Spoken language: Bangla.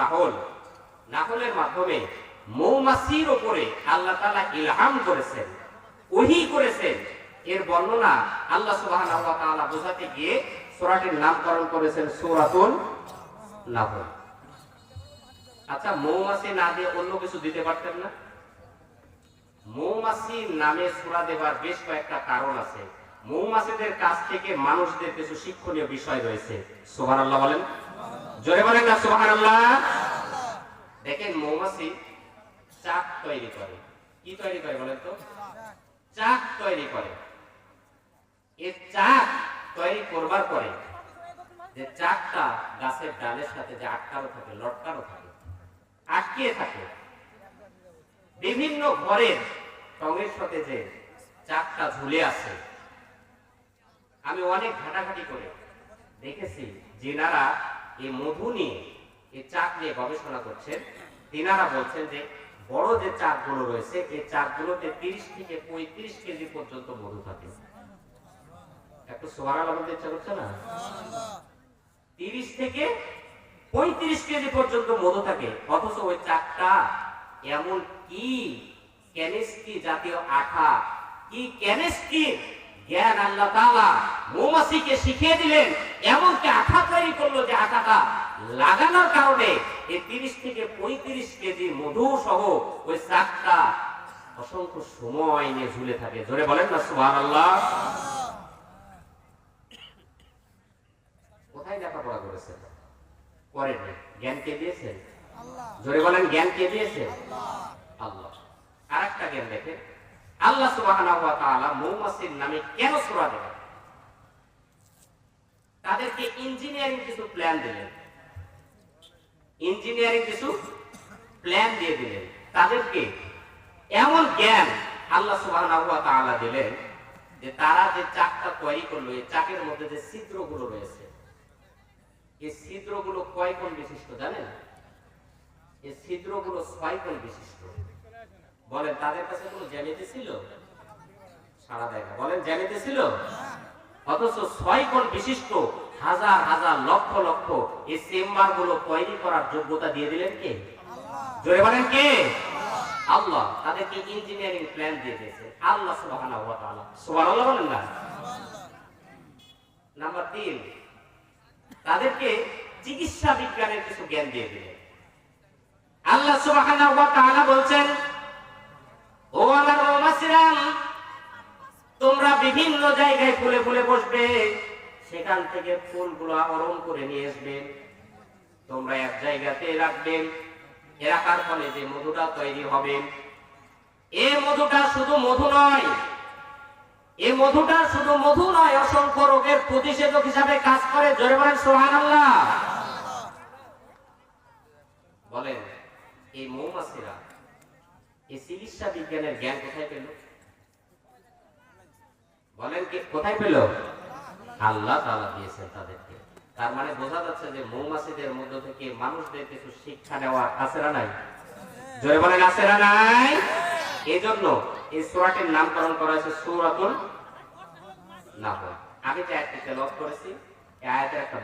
নাহল। নাহলের মাধ্যমে মৌমাছির ওপরে আল্লাহ তাআলা ইলহাম করেছেন, ওহি করেছেন। এর বর্ণনা আল্লাহ তাআলা বোঝাতে গিয়ে সূরাটির নামকরণ করেছেন সূরাতুল নাহল। আচ্ছা মৌমাছি না দিয়ে অন্য কিছু দিতে পারতেন না? মৌমাছির নামে সূরা দেবার বেশ কয়েকটা কারণ আছে। মৌমাছিদের কাছ থেকে মানুষদের কিছু শিক্ষণীয় বিষয় রয়েছে। সুবহানাল্লাহ বলেন। জোরে বলেন না, সুবহানাল্লাহ। দেখেন মৌমাছি চাক তৈরি করে। কি তৈরি করে বলেন তো? চাক তৈরি করে। এই চাক তৈরি করবার পরে যে চাকটা গাছের ডালের সাথে যে আটকানো থাকে, লটকানো থাকে, আটকিয়ে থাকে, বিভিন্ন ঘরের টঙের সাথে যে চাকটা ঝুলে আছে, আমি অনেক ঘাটাঘাটি করে দেখেছি যেনারা এই মধু নিয়ে এই চাক নিয়ে গবেষণা করছেন, তিনারা বলছেন যে বড় যে চাকগুলো রয়েছে, এই চাকগুলোতে তিরিশ থেকে পঁয়ত্রিশ কেজি পর্যন্ত মধু থাকে। একটু সোয়ারা লাগাতে ইচ্ছা করছে না? তিরিশ থেকে পঁয়ত্রিশ কেজি পর্যন্ত মধু থাকে। অথচ ওই চাকটা এমন কি কেমিস্ট্রি জাতীয় আঠা, কি কেমিস্ট্রি? জ্ঞান আল্লাহ তাআলা মৌমাছিকে শিখিয়ে দিলেন। এমনকি আঠা তৈরি করল যে আঠাটা লাগানোর কারণে এই তিরিশ থেকে পঁয়ত্রিশ কেজি মধু সহ ওই চাকটা অসংখ্য সময় নিয়ে ঝুলে থাকে। জোরে বলেন না সুবহানাল্লাহ। কোথায় লেখাপড়া করেছেন? করেননি জ্ঞান কে দিয়েছেন? জোরে বলেন জ্ঞান কে দিয়েছেন? আল্লাহ। আর একটা জ্ঞান দেখেন। আল্লাহ তাআলা মৌমাছির নামে কেন সূরা দিলেন তাদেরকে ইঞ্জিনিয়ারিং কিছু প্ল্যান দিলেন। ইঞ্জিনিয়ারিং কিছু প্ল্যান দিয়ে দিলেন। তাদেরকে এমন জ্ঞান আল্লাহ তাআলা দিলেন যে তারা যে চাকটা তৈরি করল, এই চাকের মধ্যে যে ছিদ্রগুলো রয়েছে, এই ছিদ্রগুলো কয় কোণ বিশিষ্ট জানেন? এই ছিদ্রগুলো ছয় কোণ বিশিষ্ট। বলেন, তাদের কাছে কোনো জ্যামিতি ছিল? সারা দেয় বলেন, জ্যামিতি ছিল? অথচ ছয় কোণ বিশিষ্ট হাজার হাজার লক্ষ লক্ষ এই চেম্বারগুলো তৈরি করার যোগ্যতা দিয়ে দিলেন কে? জোরে বলেন কে? আল্লাহ। তাদেরকে ইঞ্জিনিয়ারিং প্ল্যান দিয়ে দিয়েছে। আল্লাহ সুবহানাহু ওয়া তাআলা। সুবহানাল্লাহ বলেন না? নাম্বার তাদেরকে চিকিৎসা বিজ্ঞানের কিছু জ্ঞান দিয়ে দিলেন। আল্লাহ সুবহানাহু ওয়া তাআলা ও আমার মৌমাছিরাম তোমরা বিভিন্ন জায়গায় ফুলে ফুলে বসবে। সেখান থেকে ফুলগুলো আহরণ করে নিয়ে আসবে। তোমরা এক জায়গাতে রাখবেন রাখার ফলে যে মধুটা তৈরি হবে, এ মধুটা শুধু মধু নয়, এ মধুটা শুধু মধু নয়, অসংখ্য রোগের প্রতিষেধক হিসাবে কাজ করে। জোরে বলেন, সুবহানাল্লাহ। বলেন, এই মৌমাছিরা, এই চিকিৎসা বিজ্ঞানের জ্ঞান কোথায় পেল? বলেন কি কোথায় পেল? আল্লাহ তালা দিয়েছেন তাদেরকে। তার মানে বোঝা যাচ্ছে যে মৌমাছিদের মধ্য থেকে মানুষদের কিছু শিক্ষা নেওয়া আছে না নাই? জয় বলেন নাই? এই এজন্য এই সুরাটির নামকরণ করা হয়েছে সুরাতুল নাহল। আমি যে করেছি, এই আয়াতের একটা